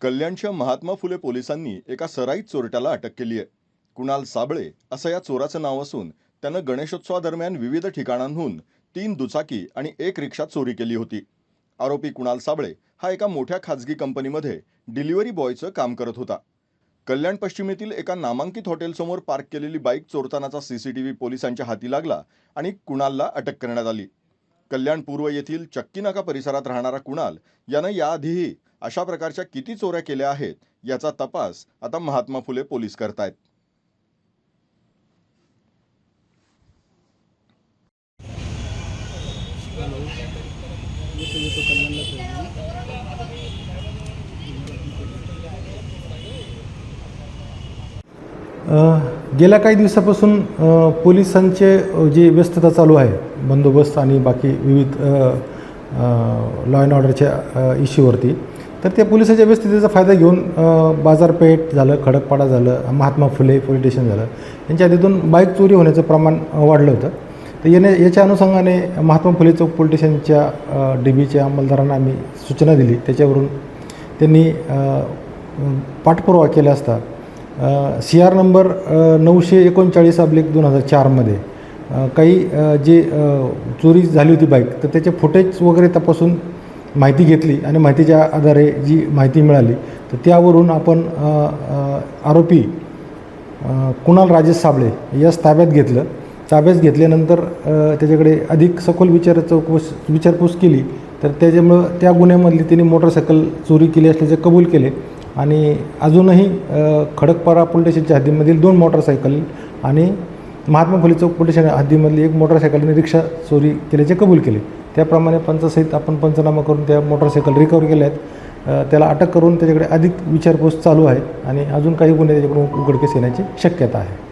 कल्याणच्या महात्मा फुले पोलिसांनी एका सराईत चोरट्याला अटक केली आहे. कुणाल साबळे असं या चोराचं नाव असून त्यानं गणेशोत्सवादरम्यान विविध ठिकाणांहून तीन दुचाकी आणि एक रिक्षा चोरी केली होती. आरोपी कुणाल साबळे हा एका मोठ्या खाजगी कंपनीमध्ये डिलिव्हरी बॉयचं काम करत होता. कल्याण पश्चिमेतील एका नामांकित हॉटेलसमोर पार्क केलेली बाईक चोरतानाचा सीसीटीव्ही पोलिसांच्या हाती लागला आणि कुणालला अटक करण्यात आली. कल्याण पूर्व येथील चक्कीनाका परिसरात राहणारा कुणाल यानं याआधीही अशा प्रकारच्या किती चोऱ्या केल्या आहेत याचा तपास आता महात्मा फुले पोलीस करतायत. आहेत गेल्या काही दिवसापासून पोलिसांचे जी व्यस्तता चालू आहे बंदोबस्त आणि बाकी विविध लॉ अँड ऑर्डरच्या इश्यूवरती तर त्या पोलिसाच्या व्यवस्थितीचा फायदा घेऊन बाजारपेठ झालं खडकपाडा झालं महात्मा फुले पोलीस स्टेशन झालं यांच्या आधीतून बाईक चोरी होण्याचं प्रमाण वाढलं होतं. तर याने याच्या अनुषंगाने महात्मा फुले चौक पोलीस स्टेशनच्या डी बीच्या अंमलदारांना आम्ही सूचना दिली. त्याच्यावरून त्यांनी पाठपुरावा केला असता सी आर नंबर नऊशे एकोणचाळीस अब्लिक दोन हजार चारमध्ये काही जे चोरी झाली होती बाईक तर त्याचे फुटेज वगैरे तपासून माहिती घेतली आणि माहितीच्या आधारे जी माहिती मिळाली तर त्यावरून आपण आरोपी कुणाल राजेश साबळे यास ताब्यात घेतलं. ताब्यात घेतल्यानंतर त्याच्याकडे अधिक सखोल विचार चौकस विचारपूस केली. तर त्याच्यामुळं त्या गुन्ह्यामधली त्यांनी मोटरसायकल चोरी केली असल्याचे कबूल केले. आणि अजूनही खडकपारा पोलीस स्टेशनच्या हद्दीमधील दोन मोटरसायकल आणि महात्मा फुले चौक पोलीस स्टेशन हद्दीमधली एक मोटरसायकल आणि रिक्षा चोरी केल्याचे कबूल केले. त्याप्रमाणे पंचसहित आपण पंचनामा करून त्या मोटरसायकल रिकवर केल्या आहेत. त्याला अटक करून त्याच्याकडे अधिक विचारपूस चालू आहे आणि अजून काही गुन्हे त्याच्याकडून उघडकीस येण्याची शक्यता आहे.